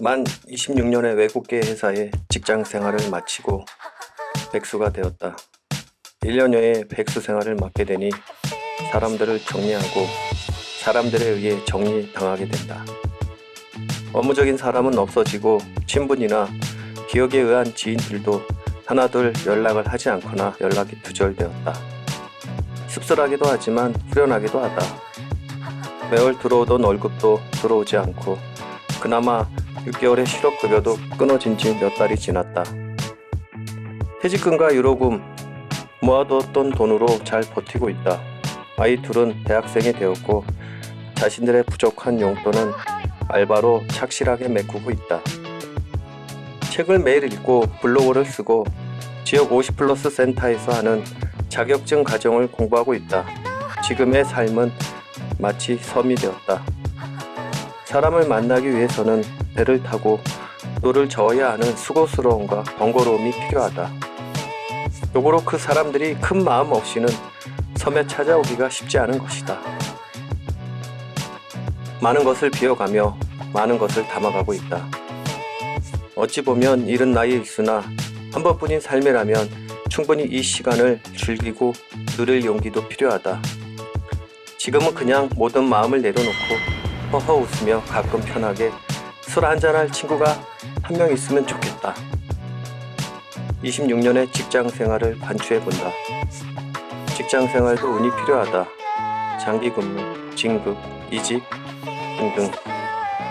만 26년의 외국계 회사에 직장 생활을 마치고 백수가 되었다. 1년여의 백수 생활을 맡게 되니 사람들을 정리하고 사람들에 의해 정리당하게 된다. 업무적인 사람은 없어지고 친분이나 기억에 의한 지인들도 하나둘 연락을 하지 않거나 연락이 두절되었다. 씁쓸하기도 하지만 후련하기도 하다. 매월 들어오던 월급도 들어오지 않고 그나마 6개월의 실업급여도 끊어진 지 몇 달이 지났다. 퇴직금과 유로금 모아두었던 돈으로 잘 버티고 있다. 아이 둘은 대학생이 되었고 자신들의 부족한 용돈은 알바로 착실하게 메꾸고 있다. 책을 매일 읽고 블로그를 쓰고 지역 50 플러스 센터에서 하는 자격증 과정을 공부하고 있다. 지금의 삶은 마치 섬이 되었다. 사람을 만나기 위해서는 배를 타고 노를 저어야 하는 수고스러움과 번거로움이 필요하다. 요고로 그 사람들이 큰 마음 없이는 섬에 찾아오기가 쉽지 않은 것이다. 많은 것을 비워가며 많은 것을 담아가고 있다. 어찌 보면 이른 나이일수나 한 번뿐인 삶이라면 충분히 이 시간을 즐기고 누릴 용기도 필요하다. 지금은 그냥 모든 마음을 내려놓고 허허 웃으며 가끔 편하게 술 한잔할 친구가 한 명 있으면 좋겠다. 26년의 직장 생활을 반추해 본다. 직장 생활도 운이 필요하다. 장기 근무, 진급, 이직 등등.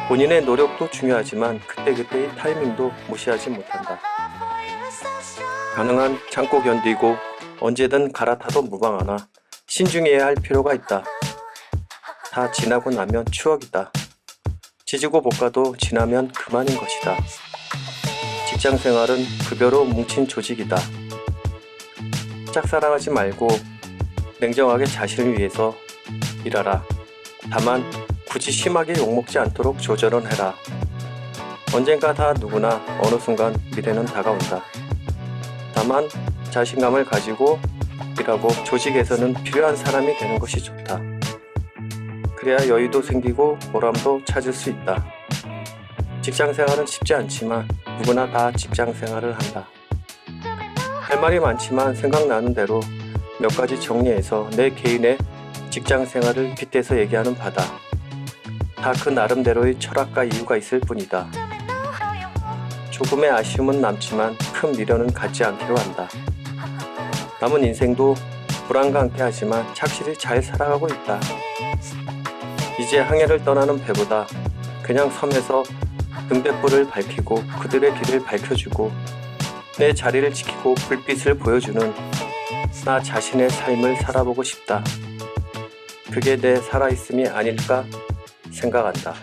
본인의 노력도 중요하지만 그때그때의 타이밍도 무시하지 못한다. 가능한 참고 견디고 언제든 갈아타도 무방하나 신중해야 할 필요가 있다. 다 지나고 나면 추억이다. 지지고 볶아도 지나면 그만인 것이다. 직장 생활은 급여로 뭉친 조직이다. 짝사랑하지 말고 냉정하게 자신을 위해서 일하라. 다만 굳이 심하게 욕먹지 않도록 조절은 해라. 언젠가 다 누구나 어느 순간 미래는 다가온다. 다만 자신감을 가지고 일하고 조직에서는 필요한 사람이 되는 것이 좋다. 그래야 여유도 생기고 보람도 찾을 수 있다. 직장 생활은 쉽지 않지만 누구나 다 직장 생활을 한다. 할 말이 많지만 생각나는 대로 몇 가지 정리해서 내 개인의 직장 생활을 빗대서 얘기하는 바다. 다 그 나름대로의 철학과 이유가 있을 뿐이다. 조금의 아쉬움은 남지만 큰 미련은 갖지 않기로 한다. 남은 인생도 불안감게 하지만 착실히 잘 살아가고 있다. 이제 항해를 떠나는 배보다 그냥 섬에서 등대불을 밝히고 그들의 길을 밝혀주고 내 자리를 지키고 불빛을 보여주는 나 자신의 삶을 살아보고 싶다. 그게 내 살아있음이 아닐까 생각한다.